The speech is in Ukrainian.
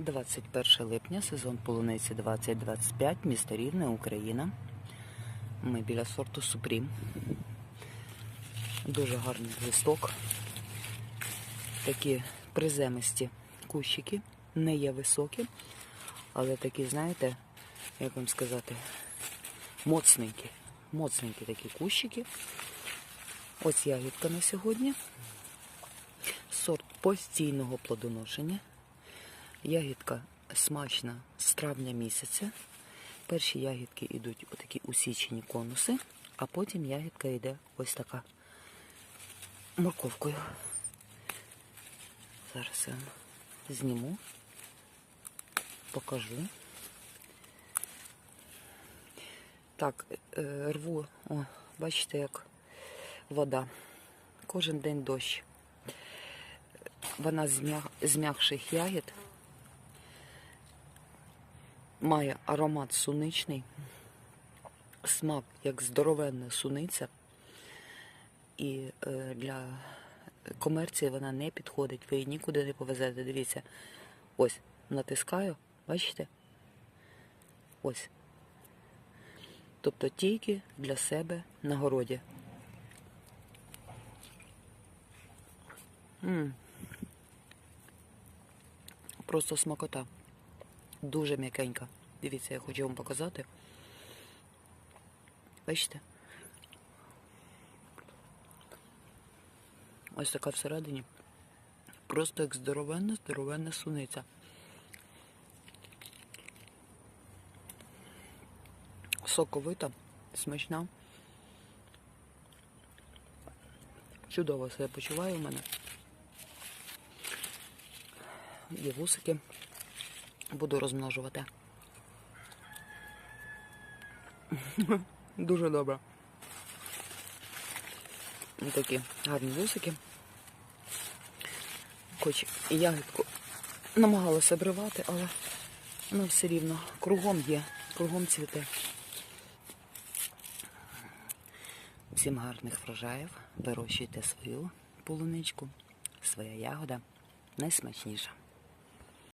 21 липня, сезон полуниці 2025, місто Рівне, Україна. Ми біля сорту Супрім. Дуже гарний листок. Такі приземисті кущики, не є високі, але такі, знаєте, як вам сказати, моцненькі. Моцненькі такі кущики. Ось ягідка на сьогодні. Сорт постійного плодоношення. Ягідка смачна з травня місяця. Перші ягідки йдуть отакі усічені конуси, а потім ягідка йде ось така морковкою. Зараз я зніму, покажу. Так, е, рву, о, бачите, як вода. Кожен день дощ. Вона з м'якших ягід має аромат суничний, смак як здоровенна суниця. І е, для комерції вона не підходить. Ви її нікуди не повезете. Дивіться, ось натискаю, бачите? Ось. Тобто тільки для себе на городі. м Просто смакота. Дуже м'якенька. Дивіться, я хочу вам показати. Бачите? Ось така всередині. Просто як здоровенна, здоровенна суниця. Соковита, смачна. Чудово себе почуваю в мене. Є вусики. Буду розмножувати. Дуже добре. Ось такі гарні вусики. Хоч і ягідку намагалася обривати, але вона все рівно кругом є, кругом цвіте. Всім гарних врожаїв. Вирощуйте свою полуничку, своя ягода найсмачніша.